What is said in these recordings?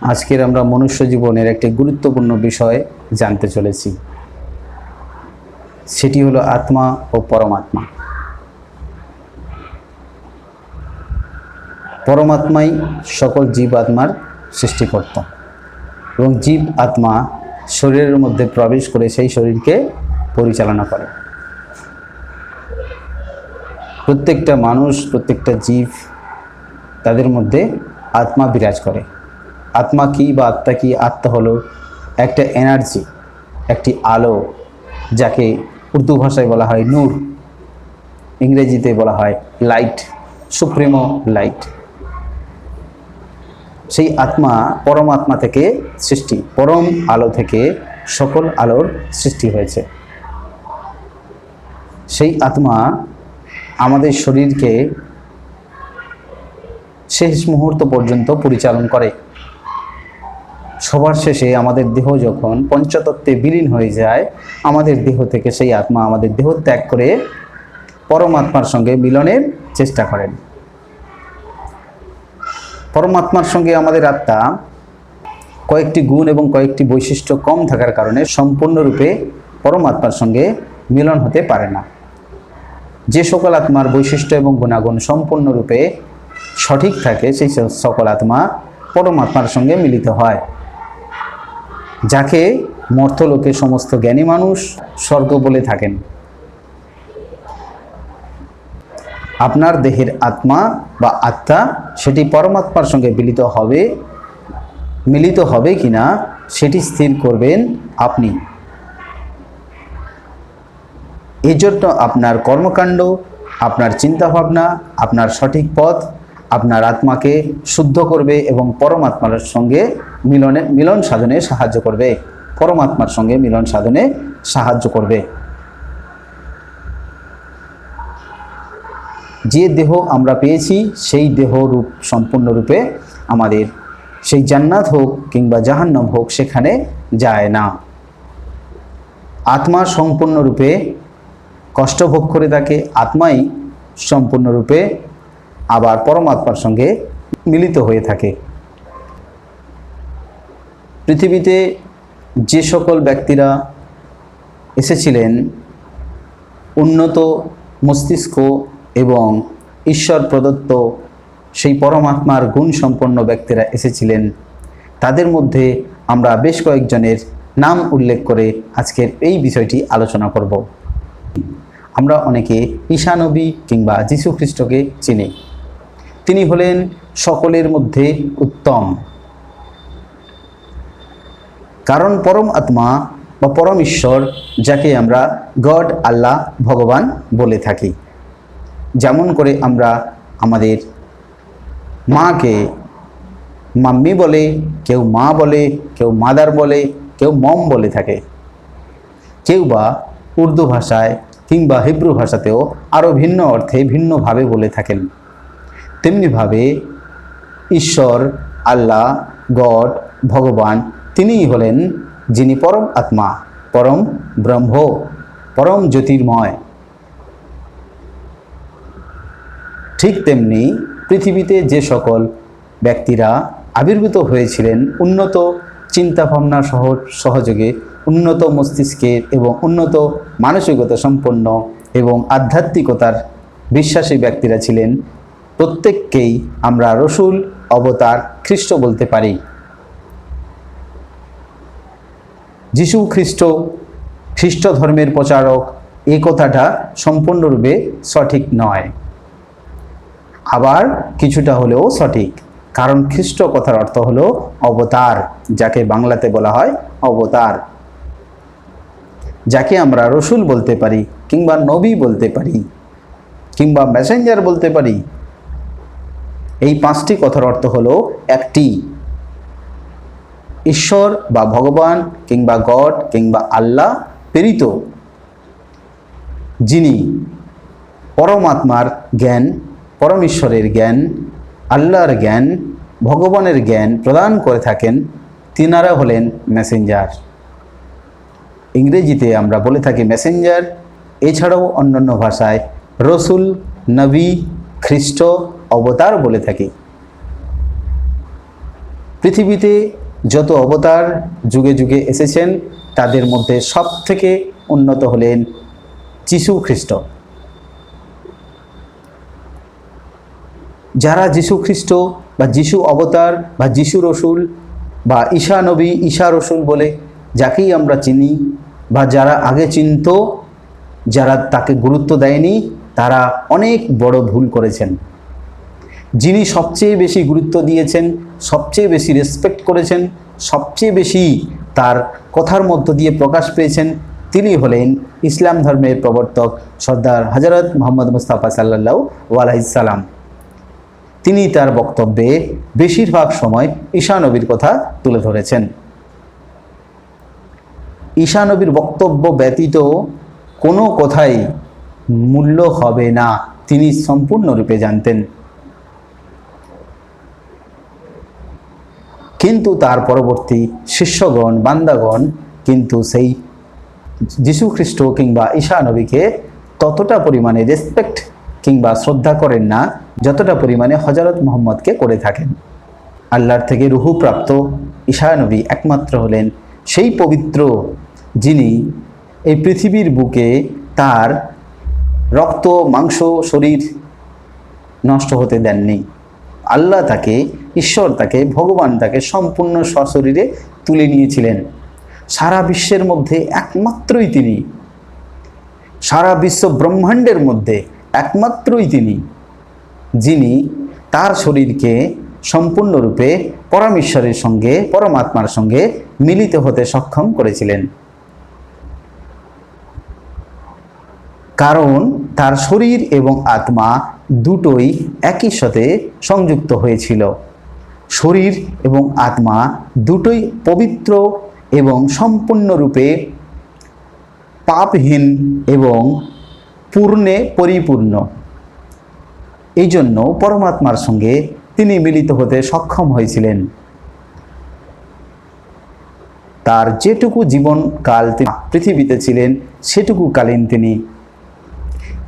আজকের আমরা মনুষ্য জীবনের একটি গুরুত্বপূর্ণ বিষয় জানতে চলেছি। সেটি হলো আত্মা ও পরমাত্মা। পরমাত্মাই সকল জীব আত্মার সৃষ্টিকর্তা এবং জীব আত্মা শরীরের মধ্যে প্রবেশ করে সেই শরীরকে পরিচালনা করে। প্রত্যেকটা মানুষ, প্রত্যেকটা জীব তাদের মধ্যে আত্মা বিরাজ করে। আত্মা কি বা আত্মা কি? আত্মা হলো একটা এনার্জি একটি আলো, যাকে উর্দু ভাষায় বলা হয় নূর, ইংরেজিতে বলা হয় লাইট সুপ্রিমো লাইট সেই আত্মা পরমাত্মা থেকে সৃষ্টি, পরম আলো থেকে সকল আলোর সৃষ্টি হয়েছে। সেই আত্মা আমাদের শরীরকে শেষ মুহূর্ত পর্যন্ত পরিচালন করে। সবার শেষে আমাদের দেহ যখন পঞ্চতত্ত্বে বিলীন হয়ে যায়, আমাদের দেহ থেকে সেই আত্মা আমাদের দেহ ত্যাগ করে পরমাত্মার সঙ্গে মিলনের চেষ্টা করেন। পরমাত্মার সঙ্গে আমাদের আত্মা কয়েকটি গুণ এবং কয়েকটি বৈশিষ্ট্য কম থাকার কারণে সম্পূর্ণরূপে পরমাত্মার সঙ্গে মিলন হতে পারে না। যে সকল আত্মার বৈশিষ্ট্য এবং গুণাগুণ সম্পূর্ণরূপে সঠিক থাকে, সেই সকল আত্মা পরমাত্মার সঙ্গে মিলিত হয়। যাকে মর্তলোকে সমস্ত জ্ঞানী মানুষ স্বর্গ বলে থাকেন। আপনার দেহের আত্মা বা আত্মা সেটি পরমাত্মার সঙ্গে মিলিত হবে মিলিত হবে কিনা সেটি স্থির করবেন আপনি। এজন্য আপনার কর্মকাণ্ড, আপনার চিন্তাভাবনা, আপনার সঠিক পথ আপনার আত্মাকে শুদ্ধ করবে এবং পরমাত্মার সঙ্গে মিলনে, মিলন সাধনে সাহায্য করবে। পরমাত্মার সঙ্গে মিলন সাধনে সাহায্য করবে। যে দেহ আমরা পেয়েছি, সেই দেহ রূপ, সম্পূর্ণরূপে আমাদের। সেই জান্নাত হোক কিংবা জাহান্নাম হোক, সেখানে যায় না। আত্মা সম্পূর্ণরূপে কষ্ট ভোগ করে থাকে, আত্মাই সম্পূর্ণরূপে আবার পরমাত্মার সঙ্গে মিলিত হয়ে থাকে। পৃথিবীতে যে সকল ব্যক্তিরা এসেছিলেন, উন্নত মস্তিষ্ক এবং ঈশ্বর প্রদত্ত সেই পরমাত্মার গুণ সম্পন্ন ব্যক্তিরা এসেছিলেন, তাদের মধ্যে আমরা বেশ কয়েকজনের নাম উল্লেখ করে আজকের এই বিষয়টি আলোচনা করব। আমরা অনেকে ঈশানবী কিংবা যীশু খ্রিস্টকে চিনি। তিনি হলেন সকলের মধ্যে উত্তম। কারণ পরম আত্মা বা পরম ঈশ্বর, যাকে আমরা গড, আল্লাহ, ভগবান বলে থাকি। যেমন করে আমরা আমাদের মাকে মাম্মি বলে, কেউ মা বলে, কেউ মাদার বলে, কেউ মম বলে থাকে। কেউ বা উর্দু ভাষায় কিংবা হিব্রু ভাষাতেও আরও ভিন্ন অর্থে ভিন্নভাবে বলে থাকেন। তেমনিভাবে ঈশ্বর, আল্লাহ, গড, ভগবান, তিনিই হলেন যিনি পরম আত্মা, পরম ব্রহ্ম, পরম জ্যোতির্ময়। ঠিক তেমনি পৃথিবীতে যে সকল ব্যক্তিরা আবির্ভূত হয়েছিলেন উন্নত চিন্তাভাবনা সহ, সহযোগে, উন্নত মস্তিষ্কের এবং উন্নত মানসিকতা সম্পন্ন এবং আধ্যাত্মিকতার বিশ্বাসী ব্যক্তিরা ছিলেন প্রত্যেককেই আমরা রসুল, অবতার, খ্রিস্ট বলতে পারি। যিশু খ্রিস্ট খ্রিস্ট ধর্মের প্রচারক, এই কথাটা সম্পূর্ণরূপে সঠিক নয়। আবার কিছুটা হলেও সঠিক, কারণ খ্রিস্ট কথার অর্থ হলো অবতার, যাকে বাংলাতে বলা হয় অবতার। যাকে আমরা রসুল বলতে পারি, কিংবা নবী বলতে পারি, কিংবা মেসেঞ্জার বলতে পারি এই পাঁচটি কথার অর্থ হলো একটি। ঈশ্বর বা ভগবান কিংবা গড কিংবা আল্লাহ প্রেরিত। যিনি পরমাত্মার জ্ঞান, পরমেশ্বরের জ্ঞান, আল্লাহর জ্ঞান, ভগবানের জ্ঞান প্রদান করে থাকেন, তিনারা হলেন মেসেঞ্জার। ইংরেজিতে আমরা বলে থাকি মেসেঞ্জার, এছাড়াও অন্যান্য ভাষায় রসুল, নবী, খ্রিস্ট অবতার বলে থাকি। পৃথিবীতে যত অবতার যুগে যুগে এসেছেন, তাদের মধ্যে সব থেকে উন্নত হলেন যিশু খ্রিস্ট। যারা যিশু খ্রিস্ট বা যিশু অবতার বা যিশু রসুল বা ঈশা নবী, ঈশা রসুল বলে যাকেই আমরা চিনি বা যারা আগে চিনত, যারা তাকে গুরুত্ব দেয়নি, তারা অনেক বড় ভুল করেছেন। যিনি সবচেয়ে বেশি গুরুত্ব দিয়েছেন, সবচেয়ে বেশি রেসপেক্ট করেছেন, সবচেয়ে বেশি তার কথার মধ্য দিয়ে প্রকাশ পেয়েছেন, তিনি হলেন ইসলাম ধর্মের প্রবর্তক সর্দার হজরত মোহাম্মদ মুস্তাফা সাল্লাহ ওয়ালাইসাল্লাম তিনি তার বক্তব্যে বেশিরভাগ সময় ঈশানবীর কথা তুলে ধরেছেন। ঈশানবীর বক্তব্য ব্যতীত কোনো কথাই মূল্য হবে না, তিনি সম্পূর্ণরূপে জানতেন। কিন্তু তার পরবর্তী শিষ্যগণ, বান্দাগণ কিন্তু সেই যীশু খ্রিস্ট কিংবা ঈশা নবীকে ততটা পরিমাণে রেসপেক্ট কিংবা শ্রদ্ধা করেন না, যতটা পরিমাণে হজরত মোহাম্মদকে করে থাকেন। আল্লাহর থেকে রুহুপ্রাপ্ত ঈশা নবী একমাত্র হলেন সেই পবিত্র যিনি এই পৃথিবীর বুকে তার রক্ত, মাংস, শরীর নষ্ট হতে দেননি। আল্লাহ তাকে, ঈশ্বর তাকে, ভগবান তাকে সম্পূর্ণ সশরীরে তুলে নিয়েছিলেন। সারা বিশ্বের মধ্যে একমাত্রই তিনি। সারা বিশ্ব ব্রহ্মাণ্ডের মধ্যে একমাত্রই তিনি, যিনি তার শরীরকে সম্পূর্ণরূপে পরমেশ্বরের সঙ্গে, পরমাত্মার সঙ্গে মিলিত হতে সক্ষম করেছিলেন। কারণ তার শরীর এবং আত্মা দুটোই একই সাথে সংযুক্ত হয়েছিল। শরীর এবং আত্মা দুটোই পবিত্র এবং সম্পূর্ণরূপে পাপহীন এবং পূর্ণে পরিপূর্ণ। এই জন্য পরমাত্মার সঙ্গে তিনি মিলিত হতে সক্ষম হয়েছিলেন। তার যেটুকু জীবনকাল তিনি পৃথিবীতে ছিলেন, সেটুকু কালীন তিনি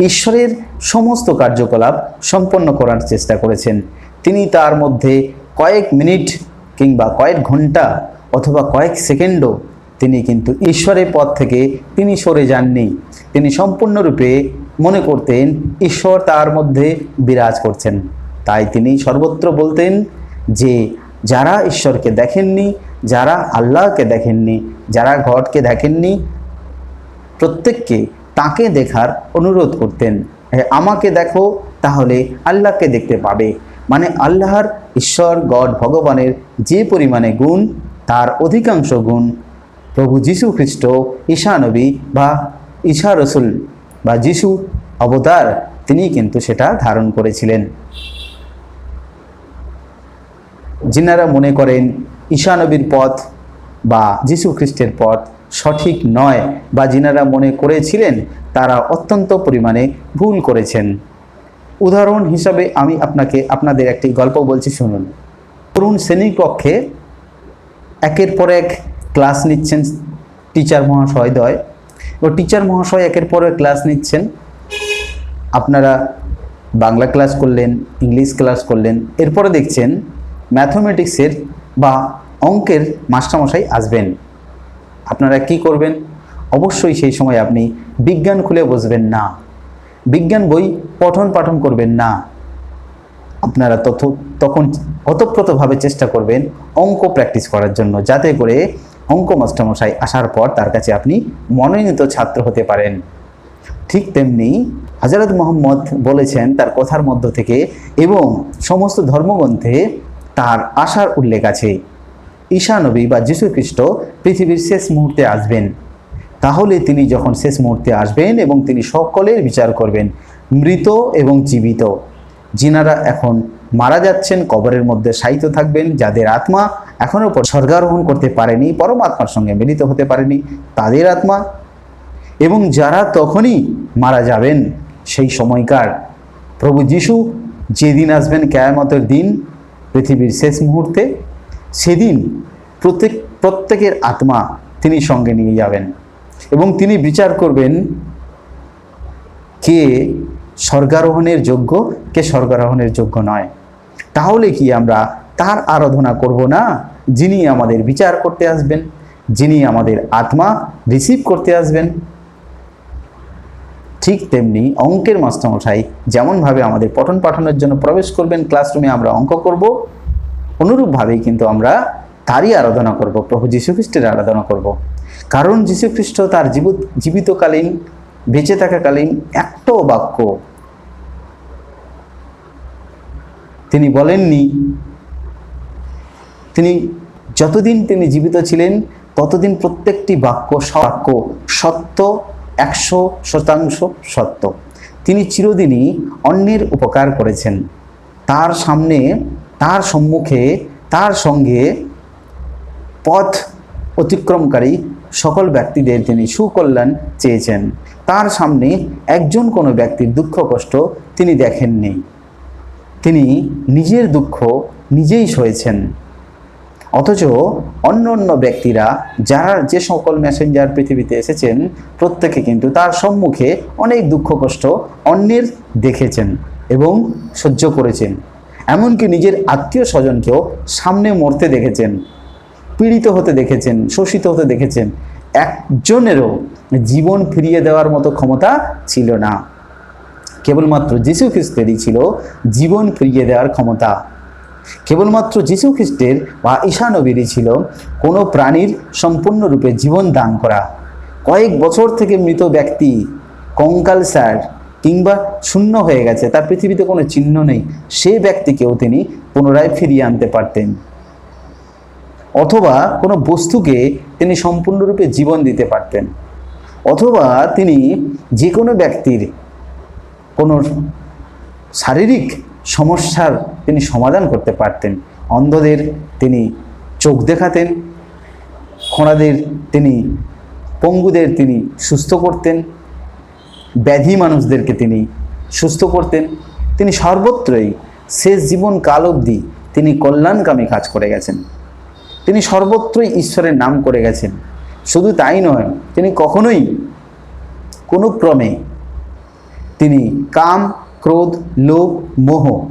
ঈশ্বরের সমস্ত কার্যকলাপ সম্পন্ন করার চেষ্টা করেছেন। তিনি তার মধ্যে কয়েক মিনিট কিংবা কয়েক ঘণ্টা অথবা কয়েক সেকেন্ডও তিনি কিন্তু ঈশ্বরের পথ থেকে তিনি সরে যাননি। তিনি সম্পূর্ণরূপে মনে করতেন ঈশ্বর তার মধ্যে বিরাজ করছেন। তাই তিনি সর্বত্র বলতেন যে, যারা ঈশ্বরকে দেখেননি, যারা আল্লাহকে দেখেননি, যারা গডকে দেখেননি, প্রত্যেককে তাকে দেখার অনুরোধ করতেন। "এ, আমাকে দেখো তাহলে আল্লাহকে দেখতে পাবে। মানে আল্লাহর ঈশ্বর গড ভগবানের যে পরিমাণে গুণ তার অধিকাংশ গুণ প্রভু যীশু খ্রিস্ট ঈশা নবী বা ঈশা রসুল বা যিশু অবতার তিনি কিন্তু সেটা ধারণ করেছিলেন। যিনারা মনে করেন ঈশানবীর পথ বা যীশু খ্রিস্টের পথ সঠিক নয় বা যিনারা মনে করেছিলেন, তারা অত্যন্ত পরিমাণে ভুল করেছেন। উদাহরণ হিসাবে আমি আপনাকে আপনাদের একটি গল্প বলছি, শুনুন। তরুণ শ্রেণীকক্ষে একের পর এক ক্লাস নিচ্ছেন টিচার মহাশয়দ্বয় ও টিচার মহাশয় একের পর এক ক্লাস নিচ্ছেন। আপনারা বাংলা ক্লাস করলেন, ইংলিশ ক্লাস করলেন, এরপরে দেখছেন ম্যাথমেটিক্সের বা অঙ্কের মাস্টারমশাই আসবেন। আপনারা কি করবেন? অবশ্যই সেই সময় আপনি বিজ্ঞান খুলে বসবেন না। বিজ্ঞান বই পঠন পাঠন করবেন না। আপনারা তথ, তখন অতপ্রতভাবে চেষ্টা করবেন অঙ্ক প্র্যাকটিস করার জন্য, যাতে করে অঙ্ক মাস্টারমশাই আসার পর তার কাছে আপনি মনোনীত ছাত্র হতে পারেন। ঠিক তেমনি হজরত মোহাম্মদ বলেছেন তার কথার মধ্য থেকে এবং সমস্ত ধর্মগ্রন্থে তার আশার উল্লেখ আছে। ঈশা নবী বা যীশু খ্রিস্ট পৃথিবীর শেষ মুহূর্তে আসবেন। তাহলে তিনি যখন শেষ মুহূর্তে আসবেন এবং তিনি সকলের বিচার করবেন, মৃত এবং জীবিত। যিনারা এখন মারা যাচ্ছেন, কবরের মধ্যে সাহিত্য থাকবেন, যাদের আত্মা এখনও স্বর্গারোহণ করতে পারেনি, পরমাত্মার সঙ্গে মিলিত হতে পারেনি, তাদের আত্মা। এবং যারা তখনই মারা যাবেন, সেই সময়কার প্রভু যিশু যেদিন আসবেন, কেয়ামতের দিন, পৃথিবীর শেষ মুহূর্তে সেদিন প্রত্যেক, প্রত্যেকের আত্মা তিনি সঙ্গে নিয়ে যাবেন এবং তিনি বিচার করবেন কে স্বর্গারোহণের যোগ্য, কে স্বর্গারোহণের যোগ্য নয়। তাহলে কি আমরা তার আরাধনা করব না? যিনি আমাদের বিচার করতে আসবেন, যিনি আমাদের আত্মা রিসিভ করতে আসবেন। ঠিক তেমনি অঙ্কের মাস্টারমশাই যেমনভাবে আমাদের পঠন পাঠনের জন্য প্রবেশ করবেন, ক্লাসরুমে আমরা অঙ্ক করব। অনুরূপভাবেই কিন্তু আমরা তারই আরাধনা করব, প্রভু যীশুখ্রিস্টের আরাধনা করব। কারণ যীশুখ্রিস্ট তার জীবিত জীবিতকালীন, বেঁচে থাকাকালীন একটাও বাক্য তিনি বলেননি। তিনি যতদিন তিনি জীবিত ছিলেন, ততদিন প্রত্যেকটি বাক্য বাক্য সত্য, একশো শতাংশ সত্য। তিনি চিরদিনই অন্যের উপকার করেছেন। তার সামনে তার সম্মুখে, তার সঙ্গে পথ অতিক্রমকারী সকল ব্যক্তিদের তিনি সুকল্যাণ চেয়েছেন, তার সামনে একজন কোনো ব্যক্তির দুঃখ, কষ্ট তিনি দেখেননি। তিনি নিজের দুঃখ নিজেই সয়েছেন। অথচ অন্য অন্য ব্যক্তিরা যারা যে সকল মেসেঞ্জার পৃথিবীতে এসেছেন, প্রত্যেকে কিন্তু তার সম্মুখে অনেক দুঃখ, কষ্ট অন্যের দেখেছেন এবং সহ্য করেছেন। এমনকি নিজের আত্মীয় স্বজনকেও সামনে মরতে দেখেছেন, পীড়িত হতে দেখেছেন, শোষিত হতে দেখেছেন। একজনেরও জীবন ফিরিয়ে দেওয়ার মতো ক্ষমতা ছিল না। কেবলমাত্র যীশু খ্রিস্টেরই ছিল জীবন ফিরিয়ে দেওয়ার ক্ষমতা। কেবলমাত্র যীশু খ্রিস্টের বা ঈশানবীরই ছিল কোনো প্রাণীর সম্পূর্ণরূপে জীবন দান করা। কয়েক বছর থেকে মৃত ব্যক্তি কঙ্কাল স্যার কিংবা শূন্য হয়ে গেছে, তার পৃথিবীতে কোনো চিহ্ন নেই, সেই ব্যক্তিকেও তিনি পুনরায় ফিরিয়ে আনতে পারতেন। অথবা কোনো বস্তুকে তিনি সম্পূর্ণরূপে জীবন দিতে পারতেন। অথবা তিনি যে কোনো ব্যক্তির কোনো শারীরিক সমস্যার তিনি সমাধান করতে পারতেন। অন্ধদের তিনি চোখ দেখাতেন, খোঁড়াদের তিনি, পঙ্গুদের তিনি সুস্থ করতেন ব্যাধি মানুষদেরকে তিনি সুস্থ করতেন। তিনি সর্বত্রই শেষ জীবন কাল অবধি তিনি কল্যাণকামী কাজ করে গেছেন। তিনি সর্বত্রই ঈশ্বরের নাম করে গেছেন। শুধু তাই নয়, তিনি কখনোই কোনো ক্রমে তিনি কাম, ক্রোধ, লোভ, মোহ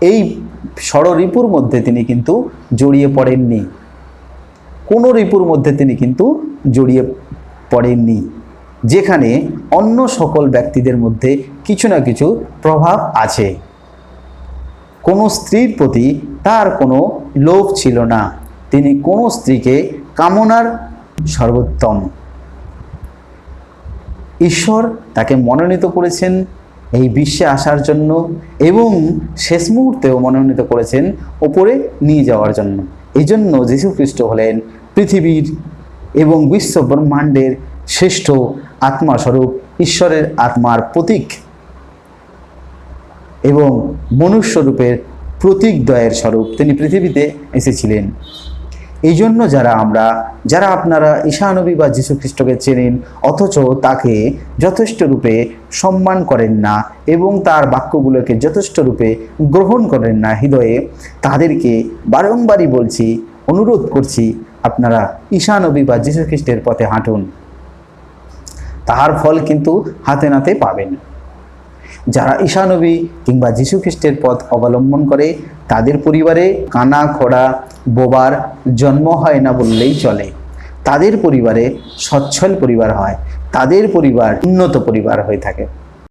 এই ষড়রিপুর মধ্যে তিনি কিন্তু জড়িয়ে পড়েননি। কোনো রিপুর মধ্যে তিনি কিন্তু জড়িয়ে পড়েননি। যেখানে অন্য সকল ব্যক্তিদের মধ্যে কিছু না কিছু প্রভাব আছে। কোনো স্ত্রীর প্রতি তার কোনো লোভ ছিল না। তিনি কোনো স্ত্রীকে কামনার সর্বোত্তম। ঈশ্বর তাকে মনোনীত করেছেন এই বিশ্বে আসার জন্য এবং শেষ মুহূর্তেও মনোনীত করেছেন ওপরে নিয়ে যাওয়ার জন্য। এই জন্য যীশুখ্রিস্ট হলেন পৃথিবীর এবং বিশ্ব ব্রহ্মাণ্ডের শ্রেষ্ঠ আত্মাস্বরূপ ঈশ্বরের আত্মার প্রতীক এবং মনুষ্যরূপের প্রতীক দয়ের স্বরূপ তিনি পৃথিবীতে এসেছিলেন। এই জন্য যারা আমরা, যারা আপনারা ঈশানবী বা যীশু খ্রিস্টকে চেনেন, অথচ তাকে যথেষ্ট রূপে সম্মান করেন না এবং তার বাক্যগুলোকে যথেষ্ট রূপে গ্রহণ করেন না, হৃদয়ে তাদেরকে বারংবারই বলছি, অনুরোধ করছি, আপনারা ঈশানবী বা যীশু খ্রিস্টের পথে হাঁটুন। তাহার ফল কিন্তু হাতে নাতে পাবেন। যারা ঈশানবী কিংবা যীশু খ্রিস্টের পথ অবলম্বন করে, তাদের পরিবারে কানা, খোড়া, বোবার জন্ম হয় না বললেই চলে। তাদের পরিবারে সচ্ছল পরিবার হয়, তাদের পরিবার উন্নত পরিবার হয়ে থাকে।